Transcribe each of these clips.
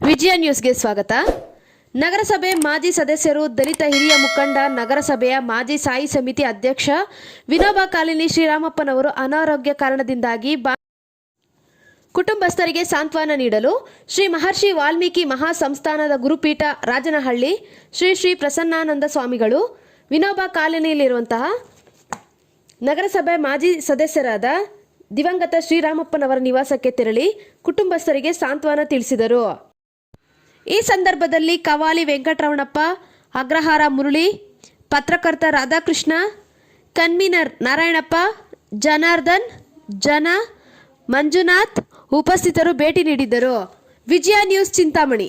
ವಿಜಯ ನ್ಯೂಸ್ಗೆ ಸ್ವಾಗತ. ನಗರಸಭೆ ಮಾಜಿ ಸದಸ್ಯರು, ದಲಿತ ಹಿರಿಯ ಮುಖಂಡ, ನಗರಸಭೆಯ ಮಾಜಿ ಸಾಯಿ ಸಮಿತಿ ಅಧ್ಯಕ್ಷ ವಿನೋಬಾ ಕಾಲಿನಿ ಶ್ರೀರಾಮಪ್ಪನವರು ಅನಾರೋಗ್ಯ ಕಾರಣದಿಂದಾಗಿ ಕುಟುಂಬಸ್ಥರಿಗೆ ಸಾಂತ್ವನ ನೀಡಲು ಶ್ರೀ ಮಹರ್ಷಿ ವಾಲ್ಮೀಕಿ ಮಹಾ ಸಂಸ್ಥಾನದ ಗುರುಪೀಠ ರಾಜನಹಳ್ಳಿ, ಶ್ರೀ ಶ್ರೀ ಪ್ರಸನ್ನಾನಂದ ಸ್ವಾಮಿಗಳು, ವಿನೋಬಾ ಕಾಲನಿಯಲ್ಲಿರುವಂತಹ ನಗರಸಭೆ ಮಾಜಿ ಸದಸ್ಯರಾದ ದಿವಂಗತ ಶ್ರೀರಾಮಪ್ಪನವರ ನಿವಾಸಕ್ಕೆ ತೆರಳಿ ಕುಟುಂಬಸ್ಥರಿಗೆ ಸಾಂತ್ವನ ತಿಳಿಸಿದರು. ಈ ಸಂದರ್ಭದಲ್ಲಿ ಕವಾಲಿ ವೆಂಕಟರಮಣಪ್ಪ, ಅಗ್ರಹಾರ ಮುರಳಿ, ಪತ್ರಕರ್ತ ರಾಧಾಕೃಷ್ಣ, ಕನ್ವೀನರ್ ನಾರಾಯಣಪ್ಪ, ಜನಾರ್ದನ್, ಜನ, ಮಂಜುನಾಥ್ ಉಪಸ್ಥಿತರು ಭೇಟಿ ನೀಡಿದ್ದರು. ವಿಜಯ ನ್ಯೂಸ್ ಚಿಂತಾಮಣಿ.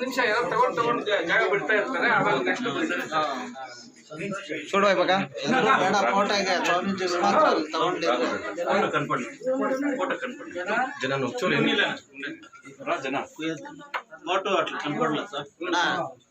ನಿಮಿಷ ಎಲ್ಲ ತಗೊಂಡು ತಗೊಂಡು ಜಾಗ ಬಿಡ್ತಾ ಇರ್ತಾರೆ ಆಮೇಲೆ ನೆಕ್ಸ್ಟ್ చూడు ఇవ్వక ಬೇಡ ಫೋಟೋ ಇದೆ ಚೌನಿ ಜ್ಯೂಸ್ ಮಾತ್ರ ತಗೊಂಡಿ ಫೋಟೋ ಕನ್ಪಡಿ ಫೋಟೋ ಕನ್ಪಡಿ ಜನ ನೋಡ್ಚೋರು ಏನಿಲ್ಲ ಜನ ಫೋಟೋ ಅట్లా కనపడలేదు సార్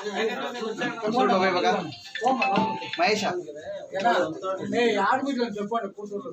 కొన్ని నెక్స్ట్ రాడేవారు నెక్స్ట్ రాడు ఎవరన్నా నెక్స్ట్ చూడు ఇవ్వక మహేష ఆడబిడ్డలు చెప్పండి కూతురు